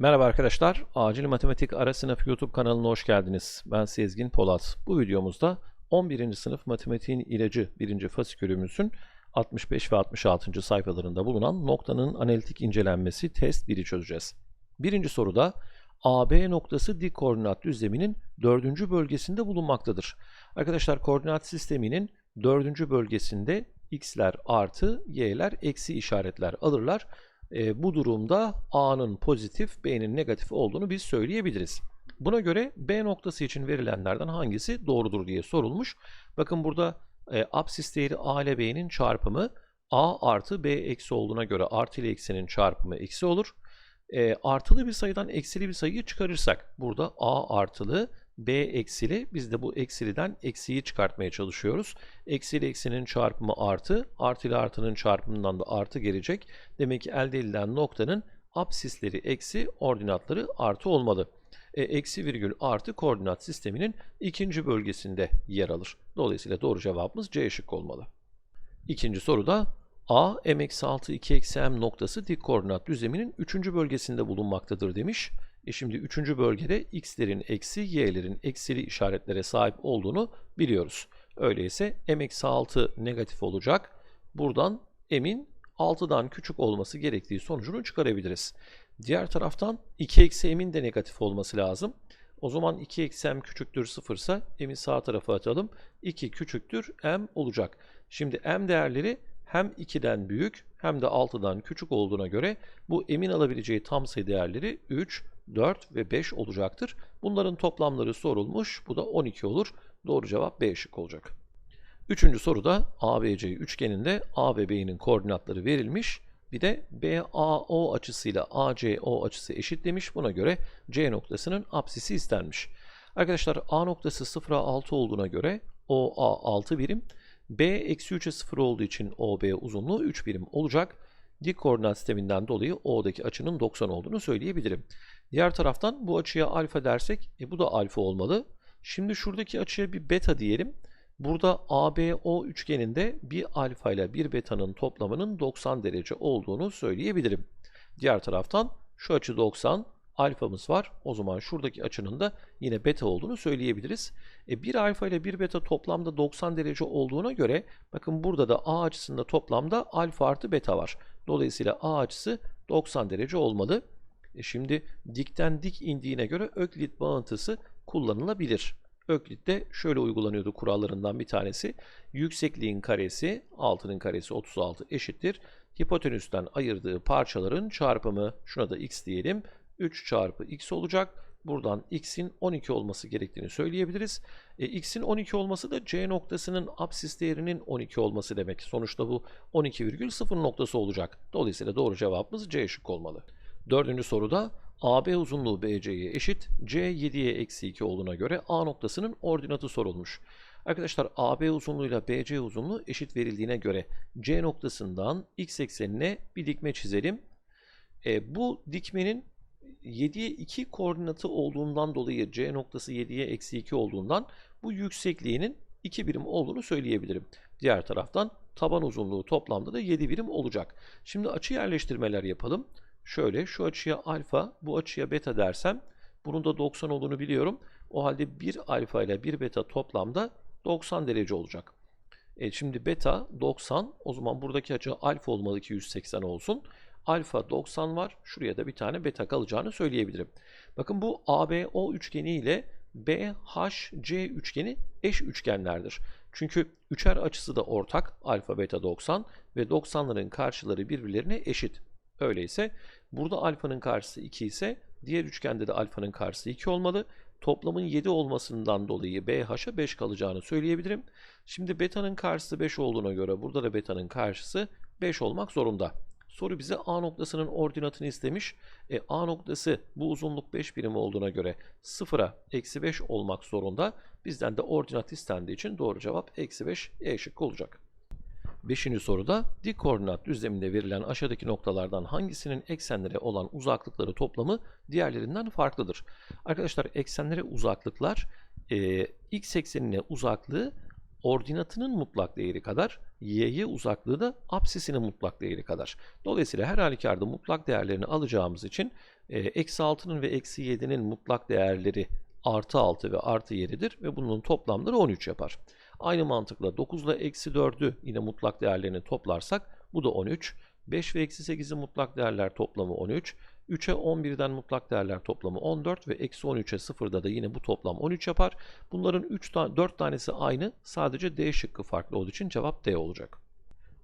Merhaba arkadaşlar, Acil Matematik Ara Sınıf YouTube kanalına hoş geldiniz. Ben Sezgin Polat. Bu videomuzda 11. sınıf matematiğin ilacı 1. fasikülümüzün 65 ve 66. sayfalarında bulunan noktanın analitik incelenmesi test 1'i çözeceğiz. Birinci soruda AB noktası dik koordinat düzleminin dördüncü bölgesinde bulunmaktadır. Arkadaşlar koordinat sisteminin dördüncü bölgesinde x'ler artı, y'ler eksi işaretler alırlar. E, bu durumda A'nın pozitif, B'nin negatif olduğunu biz söyleyebiliriz. Buna göre B noktası için verilenlerden hangisi doğrudur diye sorulmuş. Bakın burada e, absis değeri A ile B'nin çarpımı A artı B eksi olduğuna göre artı ile eksinin çarpımı eksi olur. E, artılı bir sayıdan eksili bir sayıyı çıkarırsak burada A artılı B eksili biz de bu eksiliden eksiyi çıkartmaya çalışıyoruz. Eksi ile eksinin çarpımı artı, artı ile artının çarpımından da artı gelecek. Demek ki elde edilen noktanın absisleri eksi, ordinatları artı olmalı. E, eksi virgül artı koordinat sisteminin ikinci bölgesinde yer alır. Dolayısıyla doğru cevabımız C şıkkı olmalı. İkinci soruda A, m-6, 2 eksi m noktası dik koordinat düzleminin 3. bölgesinde bulunmaktadır demiş. E şimdi 3. bölgede x'lerin eksi, y'lerin eksili işaretlere sahip olduğunu biliyoruz. Öyleyse m-6 negatif olacak. Buradan m'in 6'dan küçük olması gerektiği sonucunu çıkarabiliriz. Diğer taraftan 2 eksi m'in de negatif olması lazım. O zaman 2 eksi m küçüktür 0 ise m'i sağ tarafa atalım. 2 küçüktür m olacak. Şimdi m değerleri hem 2'den büyük hem de 6'dan küçük olduğuna göre bu m'in alabileceği tam sayı değerleri 3, 4 ve 5 olacaktır. Bunların toplamları sorulmuş. Bu da 12 olur. Doğru cevap B şık olacak. Üçüncü soruda ABC üçgeninde A ve B'nin koordinatları verilmiş. Bir de BAO açısıyla ACO açısı eşit demiş. Buna göre C noktasının apsisi istenmiş. Arkadaşlar A noktası 0'a 6 olduğuna göre OA 6 birim. B eksi 3'e 0 olduğu için OB uzunluğu 3 birim olacak. Dik koordinat sisteminden dolayı O'daki açının 90 olduğunu söyleyebilirim. Diğer taraftan bu açıya alfa dersek e, bu da alfa olmalı. Şimdi şuradaki açıya bir beta diyelim. Burada ABO üçgeninde bir alfa ile bir beta'nın toplamının 90 derece olduğunu söyleyebilirim. Diğer taraftan şu açı 90, alfamız var. O zaman şuradaki açının da yine beta olduğunu söyleyebiliriz. E, bir alfa ile bir beta toplamda 90 derece olduğuna göre bakın burada da A açısında toplamda alfa artı beta var. Dolayısıyla A açısı 90 derece olmalı. E şimdi dikten dik indiğine göre Öklit bağıntısı kullanılabilir. Öklit'te şöyle uygulanıyordu kurallarından bir tanesi. Yüksekliğin karesi, altının karesi 36 eşittir. Hipotenüsten ayırdığı parçaların çarpımı, şuna da x diyelim, 3 çarpı x olacak. Buradan x'in 12 olması gerektiğini söyleyebiliriz. E, x'in 12 olması da c noktasının apsis değerinin 12 olması demek. Sonuçta bu 12,0 noktası olacak. Dolayısıyla doğru cevabımız c şık olmalı. Dördüncü soruda AB uzunluğu BC'ye eşit, C 7'ye eksi 2 olduğuna göre A noktasının ordinatı sorulmuş. Arkadaşlar AB uzunluğuyla BC uzunluğu eşit verildiğine göre C noktasından x eksenine bir dikme çizelim. E, bu dikmenin 7'ye 2 koordinatı olduğundan dolayı C noktası 7'ye eksi 2 olduğundan bu yüksekliğinin 2 birim olduğunu söyleyebilirim. Diğer taraftan taban uzunluğu toplamda da 7 birim olacak. Şimdi açı yerleştirmeler yapalım. Şöyle şu açıya alfa, bu açıya beta dersem bunun da 90 olduğunu biliyorum. O halde 1 alfa ile 1 beta toplamda 90 derece olacak. E şimdi beta 90. O zaman buradaki açı alfa olmalı ki 180 olsun. Alfa 90 var. Şuraya da bir tane beta kalacağını söyleyebilirim. Bakın bu ABO üçgeni ile BHC üçgeni eş üçgenlerdir. Çünkü üçer açısı da ortak. Alfa beta 90 ve 90'ların karşıları birbirlerine eşit. Öyleyse burada alfanın karşısı 2 ise diğer üçgende de alfanın karşısı 2 olmalı. Toplamın 7 olmasından dolayı BH'a 5 kalacağını söyleyebilirim. Şimdi beta'nın karşısı 5 olduğuna göre burada da beta'nın karşısı 5 olmak zorunda. Soru bize A noktasının ordinatını istemiş. E, A noktası bu uzunluk 5 birim olduğuna göre 0'a eksi 5 olmak zorunda. Bizden de ordinat istendiği için doğru cevap eksi 5 E şıkkı olacak. Beşinci soruda dik koordinat düzleminde verilen aşağıdaki noktalardan hangisinin eksenlere olan uzaklıkları toplamı diğerlerinden farklıdır? Arkadaşlar eksenlere uzaklıklar e, x eksenine uzaklığı ordinatının mutlak değeri kadar, y'ye uzaklığı da apsisinin mutlak değeri kadar. Dolayısıyla her halükarda mutlak değerlerini alacağımız için e, eksi 6'nın ve eksi 7'nin mutlak değerleri artı 6 ve artı 7'dir ve bunun toplamları 13 yapar. Aynı mantıkla 9 ile eksi 4'ü yine mutlak değerlerini toplarsak bu da 13. 5 ve eksi 8'in mutlak değerler toplamı 13. 3'e 11'den mutlak değerler toplamı 14 ve eksi 13'e 0'da da yine bu toplam 13 yapar. Bunların 3 ta 4 tanesi aynı sadece D şıkkı farklı olduğu için cevap D olacak.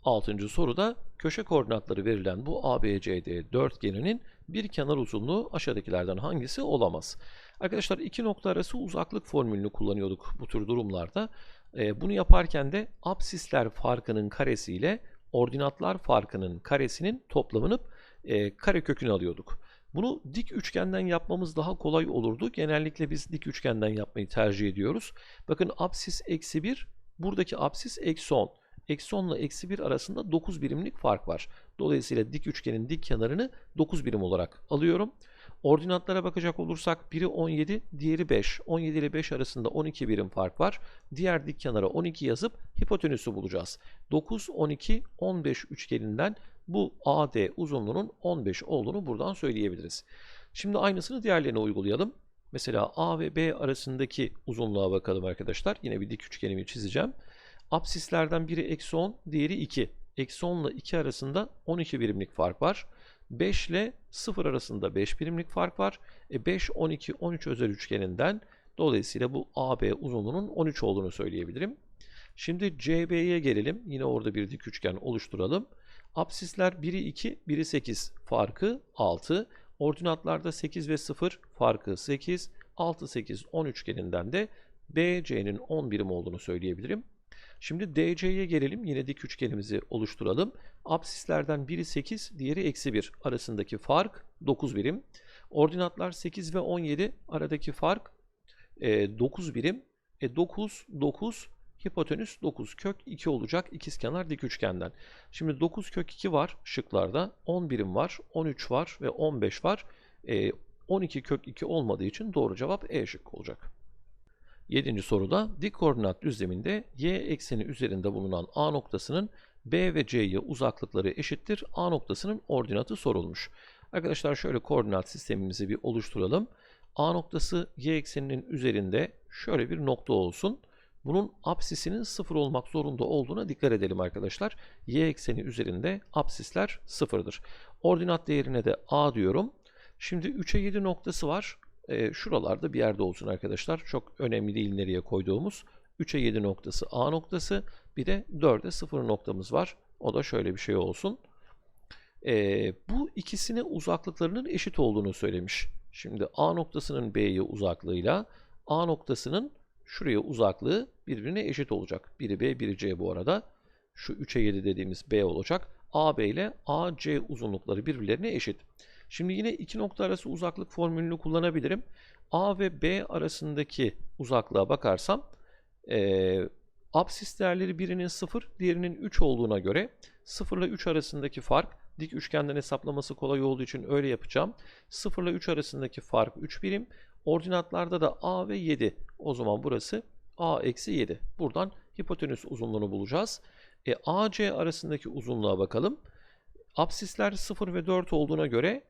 Altıncı soruda köşe koordinatları verilen bu ABCD dörtgeninin bir kenar uzunluğu aşağıdakilerden hangisi olamaz? Arkadaşlar iki nokta arası uzaklık formülünü kullanıyorduk bu tür durumlarda. Ee, bunu yaparken de absisler farkının karesiyle ordinatlar farkının karesinin toplamını e, kare kökünü alıyorduk. Bunu dik üçgenden yapmamız daha kolay olurdu. Genellikle biz dik üçgenden yapmayı tercih ediyoruz. Bakın absis eksi 1, buradaki absis eksi 10. Eksi 10 ile eksi 1 arasında 9 birimlik fark var. Dolayısıyla dik üçgenin dik kenarını 9 birim olarak alıyorum. Ordinatlara bakacak olursak biri 17, diğeri 5. 17 ile 5 arasında 12 birim fark var. Diğer dik kenara 12 yazıp hipotenüsü bulacağız. 9, 12, 15 üçgeninden bu AD uzunluğunun 15 olduğunu buradan söyleyebiliriz. Şimdi aynısını diğerlerine uygulayalım. Mesela A ve B arasındaki uzunluğa bakalım arkadaşlar. Yine bir dik üçgenimi çizeceğim. Absislerden biri eksi 10, diğeri 2. Eksi 10 ile 2 arasında 12 birimlik fark var. 5 ile 0 arasında 5 birimlik fark var. E 5, 12, 13 özel üçgeninden dolayısıyla bu AB uzunluğunun 13 olduğunu söyleyebilirim. Şimdi CB'ye gelelim. Yine orada bir dik üçgen oluşturalım. Absisler biri 2, biri 8 farkı 6. Ordinatlarda 8 ve 0 farkı 8. 6, 8, 10 üçgeninden de BC'nin 10 birim olduğunu söyleyebilirim. Şimdi DC'ye gelelim. Yine dik üçgenimizi oluşturalım. Absislerden biri 8, diğeri eksi 1 arasındaki fark 9 birim. Ordinatlar 8 ve 17 aradaki fark e, 9 birim. E, 9, 9, hipotenüs 9 kök 2 olacak ikizkenar dik üçgenden. Şimdi 9 kök 2 var şıklarda. 10 birim var, 13 var ve 15 var. E, 12 kök 2 olmadığı için doğru cevap E şıkkı olacak. Yedinci soruda dik koordinat düzleminde y ekseni üzerinde bulunan A noktasının B ve C'ye uzaklıkları eşittir. A noktasının ordinatı sorulmuş. Arkadaşlar şöyle koordinat sistemimizi bir oluşturalım. A noktası y ekseninin üzerinde şöyle bir nokta olsun. Bunun apsisinin sıfır olmak zorunda olduğuna dikkat edelim arkadaşlar. Y ekseni üzerinde apsisler sıfırdır. Ordinat değerine de A diyorum. Şimdi 3'e 7 noktası var e, şuralarda bir yerde olsun arkadaşlar. Çok önemli değil nereye koyduğumuz. 3'e 7 noktası A noktası. Bir de 4'e 0 noktamız var. O da şöyle bir şey olsun. E, bu ikisine uzaklıklarının eşit olduğunu söylemiş. Şimdi A noktasının B'ye uzaklığıyla A noktasının şuraya uzaklığı birbirine eşit olacak. Biri B, biri C bu arada. Şu 3'e 7 dediğimiz B olacak. AB ile AC uzunlukları birbirlerine eşit. Şimdi yine iki nokta arası uzaklık formülünü kullanabilirim. A ve B arasındaki uzaklığa bakarsam e, absis değerleri birinin 0, diğerinin 3 olduğuna göre 0 ile 3 arasındaki fark dik üçgenden hesaplaması kolay olduğu için öyle yapacağım. 0 ile 3 arasındaki fark 3 birim. Ordinatlarda da A ve 7. O zaman burası A eksi 7. Buradan hipotenüs uzunluğunu bulacağız. E, AC arasındaki uzunluğa bakalım. Absisler 0 ve 4 olduğuna göre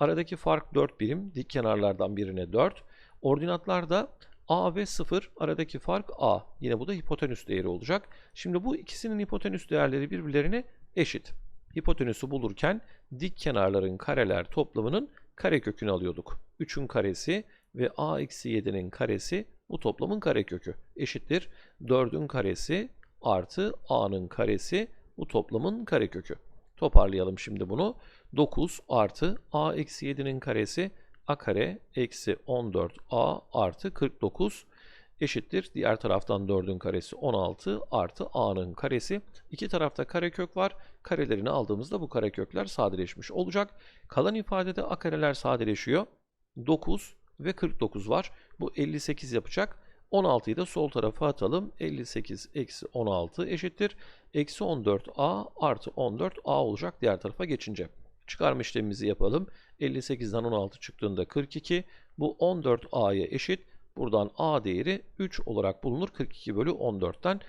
Aradaki fark 4 birim. Dik kenarlardan birine 4. Ordinatlarda A ve 0 aradaki fark A. Yine bu da hipotenüs değeri olacak. Şimdi bu ikisinin hipotenüs değerleri birbirlerine eşit. Hipotenüsü bulurken dik kenarların kareler toplamının kare kökünü alıyorduk. 3'ün karesi ve A eksi 7'nin karesi bu toplamın kare kökü eşittir. 4'ün karesi artı A'nın karesi bu toplamın kare kökü. Toparlayalım şimdi bunu. 9 artı a eksi 7'nin karesi a kare eksi 14a artı 49 eşittir. Diğer taraftan 4'ün karesi 16 artı a'nın karesi. İki tarafta karekök var. Karelerini aldığımızda bu karekökler sadeleşmiş olacak. Kalan ifadede a kareler sadeleşiyor. 9 ve 49 var. Bu 58 yapacak. 16'yı da sol tarafa atalım. 58 eksi 16 eşittir. Eksi 14a artı 14a olacak diğer tarafa geçince. Çıkarma işlemimizi yapalım. 58'den 16 çıktığında 42. Bu 14a'ya eşit. Buradan a değeri 3 olarak bulunur. 42 bölü 14'ten.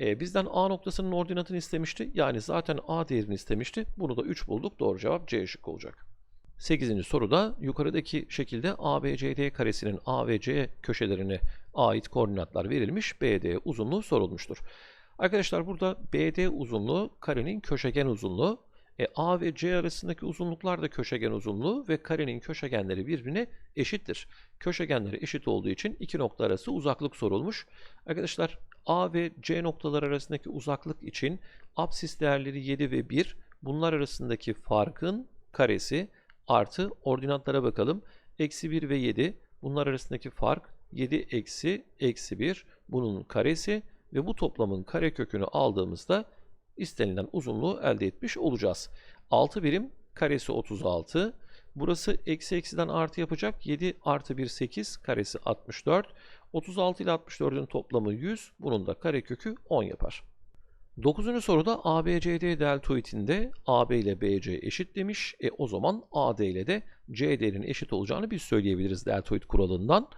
E, bizden A noktasının ordinatını istemişti. Yani zaten A değerini istemişti. Bunu da 3 bulduk. Doğru cevap C şık olacak. 8. soruda yukarıdaki şekilde ABCD karesinin A ve C köşelerine ait koordinatlar verilmiş. BD uzunluğu sorulmuştur. Arkadaşlar burada BD uzunluğu karenin köşegen uzunluğu. E, A ve C arasındaki uzunluklar da köşegen uzunluğu ve karenin köşegenleri birbirine eşittir. Köşegenleri eşit olduğu için iki nokta arası uzaklık sorulmuş. Arkadaşlar A ve C noktalar arasındaki uzaklık için apsis değerleri 7 ve 1. Bunlar arasındaki farkın karesi artı ordinatlara bakalım. Eksi 1 ve 7. Bunlar arasındaki fark 7 eksi eksi 1. Bunun karesi ve bu toplamın karekökünü aldığımızda istenilen uzunluğu elde etmiş olacağız. 6 birim karesi 36. Burası eksi eksiden artı yapacak. 7 artı 1 8 karesi 64. 36 ile 64'ün toplamı 100. Bunun da karekökü 10 yapar. 9. soruda ABCD deltoidinde AB ile BC eşit demiş. E o zaman AD ile de CD'nin eşit olacağını biz söyleyebiliriz deltoid kuralından.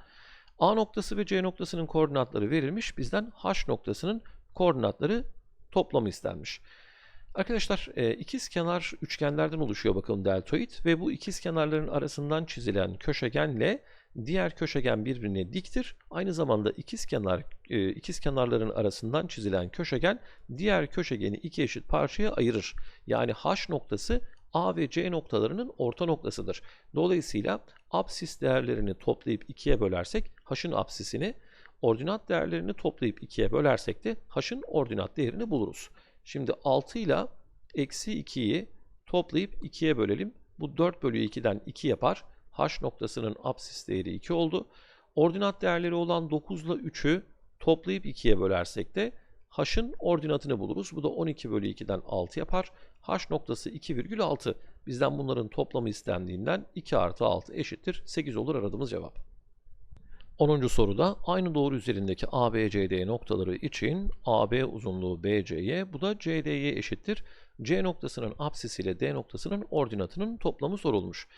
A noktası ve C noktasının koordinatları verilmiş. Bizden H noktasının koordinatları toplamı istenmiş. Arkadaşlar e, ikiz kenar üçgenlerden oluşuyor bakalım deltoid ve bu ikiz kenarların arasından çizilen köşegenle diğer köşegen birbirine diktir. Aynı zamanda ikiz kenar e, ikiz kenarların arasından çizilen köşegen diğer köşegeni iki eşit parçaya ayırır. Yani H noktası A ve C noktalarının orta noktasıdır. Dolayısıyla apsis değerlerini toplayıp ikiye bölersek H'ın apsisini, ordinat değerlerini toplayıp ikiye bölersek de H'ın ordinat değerini buluruz. Şimdi 6 ile eksi 2'yi toplayıp 2'ye bölelim. Bu 4 bölü 2'den 2 yapar. H noktasının apsis değeri 2 oldu. Ordinat değerleri olan 9 ile 3'ü toplayıp 2'ye bölersek de H'ın ordinatını buluruz. Bu da 12 bölü 2'den 6 yapar. H noktası 2,6. Bizden bunların toplamı istendiğinden 2 artı 6 eşittir. 8 olur aradığımız cevap. 10. soruda aynı doğru üzerindeki ABCD noktaları için AB uzunluğu BC'ye bu da CD'ye eşittir. C noktasının apsisi ile D noktasının ordinatının toplamı sorulmuş.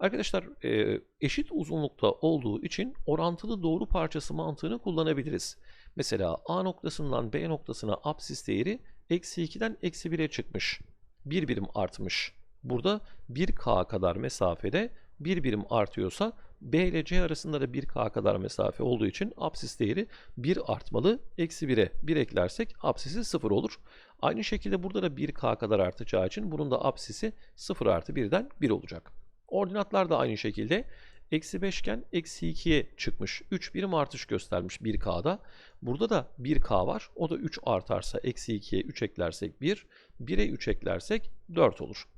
Arkadaşlar e, eşit uzunlukta olduğu için orantılı doğru parçası mantığını kullanabiliriz. Mesela A noktasından B noktasına apsis değeri eksi 2'den eksi 1'e çıkmış. Bir birim artmış. Burada 1K kadar mesafede bir birim artıyorsa B ile C arasında da 1K kadar mesafe olduğu için apsis değeri 1 artmalı. Eksi 1'e 1 eklersek apsisi 0 olur. Aynı şekilde burada da 1K kadar artacağı için bunun da apsisi 0 artı 1'den 1 olacak. Ordinatlar da aynı şekilde eksi 5 iken eksi 2'ye çıkmış. 3 birim artış göstermiş 1K'da. Burada da 1K var. O da 3 artarsa eksi 2'ye 3 eklersek 1. 1'e 3 eklersek 4 olur.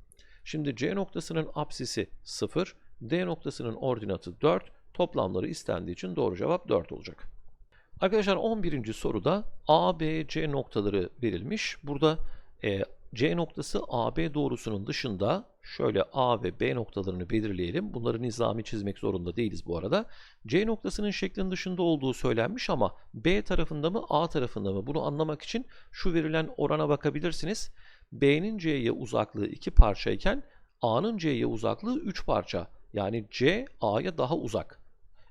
Şimdi C noktasının apsisi 0. D noktasının ordinatı 4. Toplamları istendiği için doğru cevap 4 olacak. Arkadaşlar 11. soruda A, B, C noktaları verilmiş. Burada e, C noktası AB doğrusunun dışında şöyle A ve B noktalarını belirleyelim. Bunları nizami çizmek zorunda değiliz bu arada. C noktasının şeklin dışında olduğu söylenmiş ama B tarafında mı A tarafında mı bunu anlamak için şu verilen orana bakabilirsiniz. B'nin C'ye uzaklığı 2 parçayken A'nın C'ye uzaklığı 3 parça. Yani C A'ya daha uzak.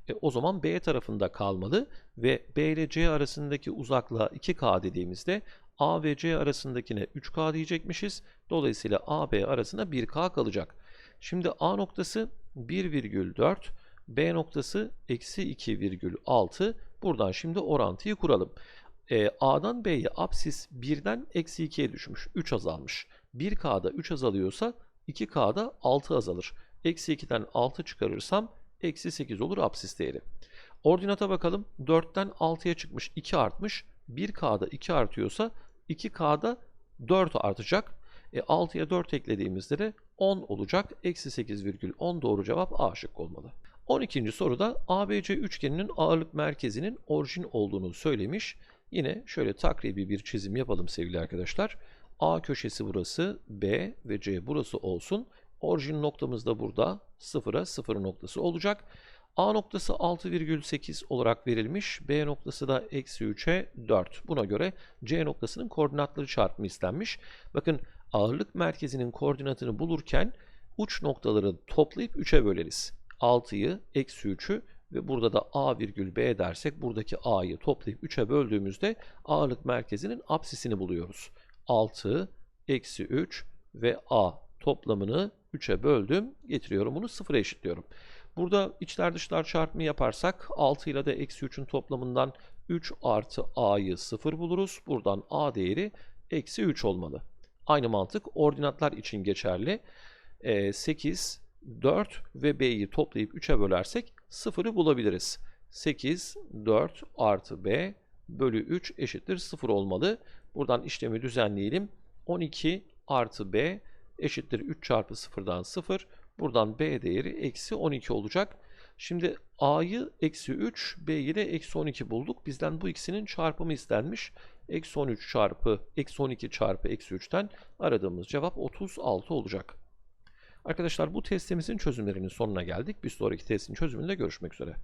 E, o zaman B tarafında kalmalı ve B ile C arasındaki uzaklığa 2K dediğimizde A ve C arasındakine 3K diyecekmişiz. Dolayısıyla AB arasında 1K kalacak. Şimdi A noktası 1,4, B noktası eksi 2,6. Buradan şimdi orantıyı kuralım. E, A'dan B'ye apsis 1'den eksi 2'ye düşmüş. 3 azalmış. 1K'da 3 azalıyorsa 2K'da 6 azalır. Eksi 2'den 6 çıkarırsam eksi 8 olur apsis değeri. Ordinata bakalım. 4'ten 6'ya çıkmış. 2 artmış. 1K'da 2 artıyorsa 2K'da 4 artacak. E, 6'ya 4 eklediğimizde de 10 olacak. Eksi 8,10 doğru cevap A şık olmalı. 12. soruda ABC üçgeninin ağırlık merkezinin orijin olduğunu söylemiş. Yine şöyle takribi bir çizim yapalım sevgili arkadaşlar. A köşesi burası, B ve C burası olsun. Orijin noktamız da burada 0'a 0 noktası olacak. A noktası 6,8 olarak verilmiş. B noktası da eksi 3'e 4. Buna göre C noktasının koordinatları çarpımı istenmiş. Bakın ağırlık merkezinin koordinatını bulurken uç noktaları toplayıp 3'e böleriz. 6'yı, eksi 3'ü ve burada da A virgül B dersek buradaki A'yı toplayıp 3'e böldüğümüzde ağırlık merkezinin apsisini buluyoruz. 6, eksi 3 ve A toplamını 3'e böldüm. Getiriyorum bunu 0'a eşitliyorum. Burada içler dışlar çarpımı yaparsak 6 ile de eksi 3'ün toplamından 3 artı A'yı 0 buluruz. Buradan A değeri eksi 3 olmalı. Aynı mantık ordinatlar için geçerli. Ee, 8, 4 ve B'yi toplayıp 3'e bölersek 0'ı bulabiliriz. 8, 4 artı B bölü 3 eşittir 0 olmalı. Buradan işlemi düzenleyelim. 12 artı B eşittir 3 çarpı 0'dan 0. Buradan B değeri eksi 12 olacak. Şimdi A'yı eksi 3, B'yi de eksi 12 bulduk. Bizden bu ikisinin çarpımı istenmiş. Eksi 13 çarpı, eksi 12 çarpı eksi 3'ten aradığımız cevap 36 olacak. Arkadaşlar bu testimizin çözümlerinin sonuna geldik. Bir sonraki testin çözümünde görüşmek üzere.